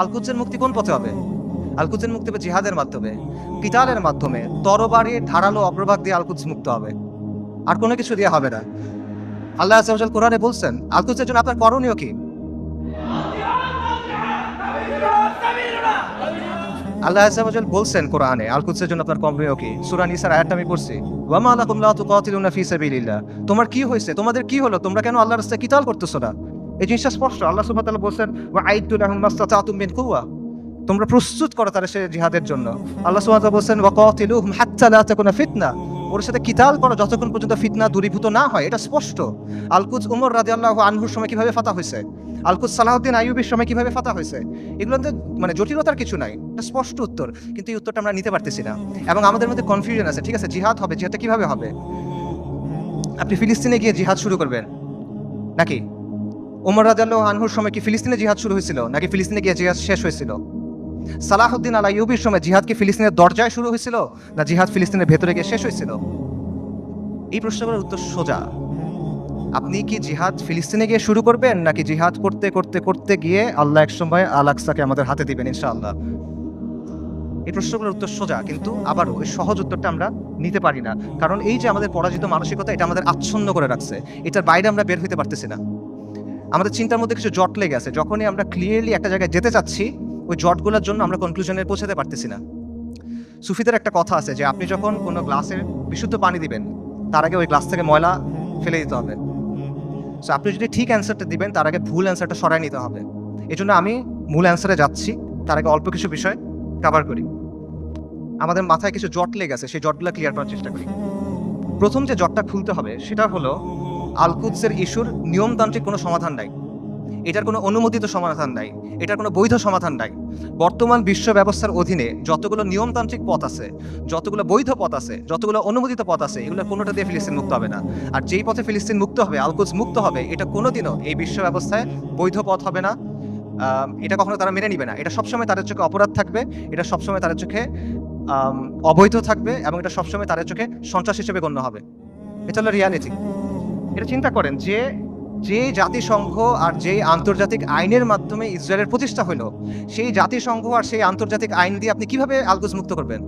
আলকুচের মুক্তি কোন পথে হবে? আলকুচের মুক্তি হবে জিহাদের মাধ্যমে, কিতালের মাধ্যমে। তরবারির ধারালো অগ্রভাগ দিয়ে আলকুচ মুক্ত হবে। আর কোনো কিছু দিয়ে হবে না। আল্লাহ আসাল কোরআনে বলছেন আলকুচের জন্য আপনার করণীয় কি? আল্লাহ আসাল বলছেন কোরআনে আলকুচের জন্য আপনার করণীয় কি? সূরা নিসার আয়াতটা আমি পড়ছি। ওয়ামা লাকুম লা তুকাতিলুনা ফি সাবিলিল্লাহ। তোমার কি হয়েছে? তোমাদের কি হলো? তোমরা কেন আল্লাহর রাস্তায় কিতাল করতেছো না? এই জিনিসটা স্পষ্ট, আল্লাহ তাআলা বলছেন, ওয়া আইদু লাহুম মাস্তাতাতুম মিন কুওয়া। তোমরা প্রস্তুত করো তারা সে জিহাদের জন্য। আল্লাহ তাআলা বলছেন, ওয়া কাতিলুহুম হাত্তা লা তাকুনা ফিতনা। ওর সাথে কিতাল করো যতক্ষণ পর্যন্ত ফিতনা দূরীভূত না হয়, এটা স্পষ্ট। আলকুজ উমর রাজি আল্লাহ আনহুর সময় কীভাবে ফাতা হয়েছে? আলকুজ সালাহউদ্দিন আইয়ুবের সময় কীভাবে ফাতা হয়েছে? এগুলোতে মানে জটিলতার কিছু নাই, এটা স্পষ্ট উত্তর, কিন্তু এই উত্তরটা আমরা নিতে পারতেছি না। এবং আমাদের মধ্যে কনফিউশন আছে, ঠিক আছে? জিহাদ হবে, জিহাদটা কীভাবে হবে? আপনি ফিলিস্তিনে গিয়ে জিহাদ শুরু করবেন, নাকি? ওমর রাদিয়াল্লাহু আনহুর সময় কি ফিলিস্তিনে জিহাদ শুরু হয়েছিল, নাকি ফিলিস্তিনে গিয়ে জিহাদ শেষ হয়েছিল? সালাহুদ্দিন আল ইউবির সময় জিহাদ কি ফিলিস্তিনের দরজায় শুরু হয়েছিল, না জিহাদ ফিলিস্তিনের ভেতরে গিয়ে শেষ হয়েছিল? এই প্রশ্নগুলোর উত্তর সোজা। আপনি কি জিহাদ ফিলিস্তিনে গিয়ে শুরু করবেন, নাকি জিহাদ করতে করতে করতে গিয়ে আল্লাহ এক সময় আল আকসাকে আমাদের হাতে দিবেন, ইনশাআল্লাহ? এই প্রশ্নগুলোর উত্তর সোজা, কিন্তু আবারও এই সহজ উত্তরটা আমরা নিতে পারি না। কারণ এই যে আমাদের পরাজিত মানসিকতা, এটা আমাদের আচ্ছন্ন করে রাখছে। এটার বাইরে আমরা বের হইতে পারতেছি না। আমাদের চিন্তার মধ্যে কিছু জট লেগে আছে। যখনই আমরা ক্লিয়ারলি একটা জায়গায় যেতে চাচ্ছি, ওই জটগুলোর জন্য আমরা কনক্লুশনে পৌঁছাতে পারতেছি না। সুফিদের একটা কথা আছে যে, আপনি যখন কোনো গ্লাসে বিশুদ্ধ পানি দিবেন, তার আগে ওই গ্লাস থেকে ময়লা ফেলে দিতে হবে। সো আপনি যদি ঠিক অ্যান্সারটা দিবেন, তার আগে ভুল অ্যান্সারটা সরাই নিতে হবে। এই জন্য আমি মূল অ্যান্সারে যাচ্ছি। তার আগে অল্প কিছু বিষয় কভার করি। আমাদের মাথায় কিছু জট লেগে আছে, সেই জটগুলো ক্লিয়ার করার চেষ্টা করি। প্রথম যে জটটা খুলতে হবে, সেটা হলো আলকুদসের ইস্যুর নিয়মতান্ত্রিক কোনো সমাধান নাই। এটার কোনো অনুমোদিত সমাধান নাই। এটার কোনো বৈধ সমাধান নাই। বর্তমান বিশ্ব ব্যবস্থার অধীনে যতগুলো নিয়মতান্ত্রিক পথ আছে, যতগুলো বৈধ পথ আছে, যতগুলো অনুমোদিত পথ আছে, এগুলো কোনোটা দিয়ে ফিলিস্তিন মুক্ত হবে না। আর যেই পথে ফিলিস্তিন মুক্ত হবে আলকুজ মুক্ত হবে, এটা কোনোদিনও এই বিশ্ব ব্যবস্থায় বৈধ পথ হবে না। এটা কখনো তারা মেনে নিবে না। এটা সবসময় তাদের চোখে অপরাধ থাকবে, এটা সবসময় তাদের চোখে অবৈধ থাকবে এবং এটা সবসময় তাদের চোখে সন্ত্রাস হিসেবে গণ্য হবে। এটা হলো রিয়ালিটি এটা চিন্তা করেন যে যে জাতিসংঘ আর যেই আন্তর্জাতিক আইনের মাধ্যমে ইসরায়েলের প্রতিষ্ঠা হলো সেই জাতিসংঘ আর সেই আন্তর্জাতিক আইন দিয়ে আপনি কীভাবে আলগুজ মুক্ত করবেন?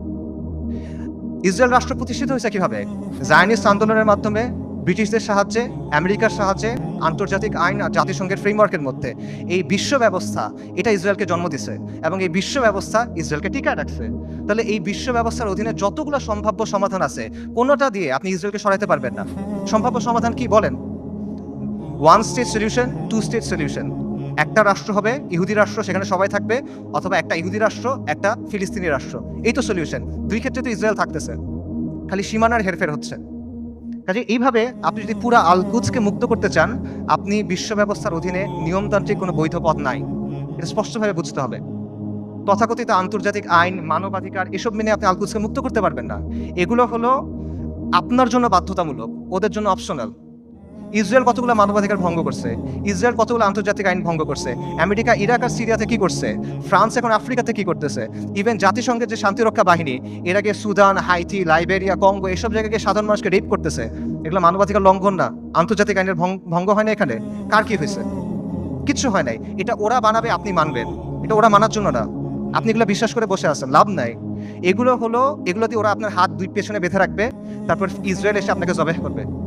ইসরায়েল রাষ্ট্র প্রতিষ্ঠিত হয়েছে কীভাবে? জায়নিস্ট আন্দোলনের মাধ্যমে? ব্রিটিশদের সাহায্যে, আমেরিকার সাহায্যে, আন্তর্জাতিক আইন আর জাতিসংঘের ফ্রেমওয়ার্কের মধ্যে এই বিশ্ব ব্যবস্থা, এটা ইসরায়েলকে জন্ম দিছে এবং এই বিশ্ব ব্যবস্থা ইসরায়েলকে টিকায় রাখছে। তাহলে এই বিশ্ব ব্যবস্থার অধীনে যতগুলো সম্ভাব্য সমাধান আছে, কোনোটা দিয়ে আপনি ইসরায়েলকে সরাইতে পারবেন না। সম্ভাব্য সমাধান কি বলেন? One state solution two state solution একটা রাষ্ট্র হবে, ইহুদি রাষ্ট্র, সেখানে সবাই থাকবে, অথবা একটা ইহুদি রাষ্ট্র, একটা ফিলিস্তিনি রাষ্ট্র। এই তো সলিউশন দুই ক্ষেত্রে তো ইসরায়েল থাকতেছে। খালি সীমানার হেরফের হচ্ছে। কাজে এইভাবে আপনি যদি পুরা আলকুজকে মুক্ত করতে চান, আপনি বিশ্ব ব্যবস্থার অধীনে নিয়মতান্ত্রিক কোনো বৈধ পথ নাই। এটা স্পষ্টভাবে বুঝতে হবে। তথাকথিত আন্তর্জাতিক আইন, মানবাধিকার, এসব মেনে আপনি আলকুজকে মুক্ত করতে পারবেন না। এগুলো হলো আপনার জন্য বাধ্যতামূলক, ওদের জন্য অপশনাল ইসরায়েল কতগুলো মানবাধিকার ভঙ্গ করছে? ইসরায়েল কতগুলো আন্তর্জাতিক আইন ভঙ্গ করছে? আমেরিকা, ইরাক আর সিরিয়াতে কি করছে? ফ্রান্স এখন আফ্রিকাতে কি করতেছে? ইভেন জাতিসংঘের যে শান্তিরক্ষা বাহিনী, এর আগে সুদান হাইতি লাইবেরিয়া, কঙ্গো, এসব জায়গায় গিয়ে সাধারণ মানুষকে রেপ করতেছে। এগুলো মানবাধিকার লঙ্ঘন না। আন্তর্জাতিক আইনের ভঙ্গ হয় না এখানে। কার কি হয়েছে? কিচ্ছু হয় নাই। এটা ওরা বানাবে, আপনি মানবেন। এটা ওরা মানার জন্য না। আপনি এগুলো বিশ্বাস করে বসে আছেন, লাভ নাই। এগুলো হলো, এগুলো দিয়ে ওরা আপনার হাত দুই পেছনে বেঁধে রাখবে। তারপর ইসরায়েল এসে আপনাকে জবাহ করবে।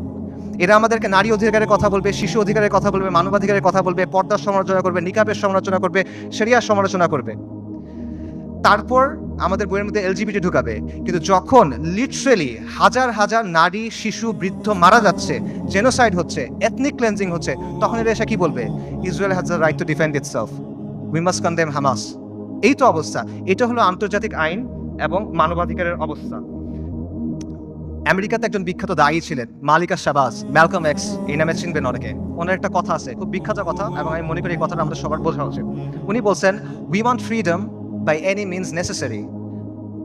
এরা আমাদেরকে নারী অধিকারের কথা বলবে, শিশু অধিকারের কথা বলবে, মানবাধিকারের কথা বলবে পর্দার সমালোচনা করবে, নিকাবের সমালোচনা করবে সেরিয়ার সমালোচনা করবে। তারপর আমাদের বইয়ের মধ্যে এলজিবিটি ঢুকাবে। কিন্তু যখন লিটারেলি হাজার হাজার নারী, শিশু, বৃদ্ধ মারা যাচ্ছে জেনোসাইড হচ্ছে এথনিক ক্লেন্সিং হচ্ছে, তখন এরা এসে কি বলবে? Israel has the right to defend itself we must condemn Hamas এই তো অবস্থা। এটা হলো আন্তর্জাতিক আইন এবং মানবাধিকারের অবস্থা। আমেরিকাতে একজন বিখ্যাত দায়ী ছিলেন, মালিকা শাবাজ, ম্যালকম এক্স, এই নামে চিনবেন অনেকে। ওনার একটা কথা আছে, খুব বিখ্যাত কথা, এবং আমি মনে করি এই কথাটা আমাদের সবার বোঝা উচিত। উনি বলছেন we want freedom by any means necessary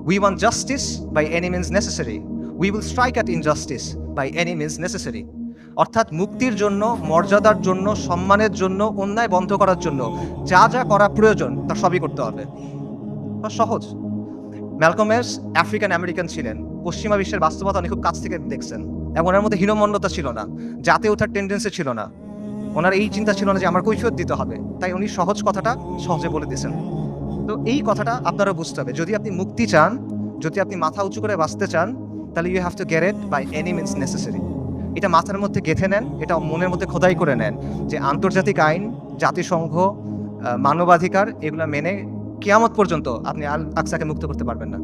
we want justice by any means necessary we will strike at injustice by any means necessary অর্থাৎ মুক্তির জন্য, মর্যাদার জন্য, সম্মানের জন্য, অন্যায় বন্ধ করার জন্য, যা যা করা প্রয়োজন, তা সবই করতে হবে। সহজ। ম্যালকমেস আফ্রিকান আমেরিকান ছিলেন। পশ্চিমা বিশ্বের বাস্তবতা উনি খুব কাছ থেকে দেখছেন। এবং ওনার মধ্যে হীনমন্যতা ছিল না, জাতে ওঠার টেন্ডেন্সি ছিল না। ওনার এই চিন্তা ছিল না যে আমার কৈফিয়ত দিতে হবে। তাই উনি সহজ কথাটা সহজে বলে দিয়েছেন। তো এই কথাটা আপনারা বুঝতে হবে। যদি আপনি মুক্তি চান, যদি আপনি মাথা উঁচু করে বাঁচতে চান, তাহলে you have to get it by any means necessary এটা মাথার মধ্যে গেঁথে নেন, এটা মনের মধ্যে খোদাই করে নেন যে আন্তর্জাতিক আইন, জাতিসংঘ মানবাধিকার, এগুলো মেনে কেয়ামত পর্যন্ত আপনি আল আকসাকে মুক্ত করতে পারবেন না।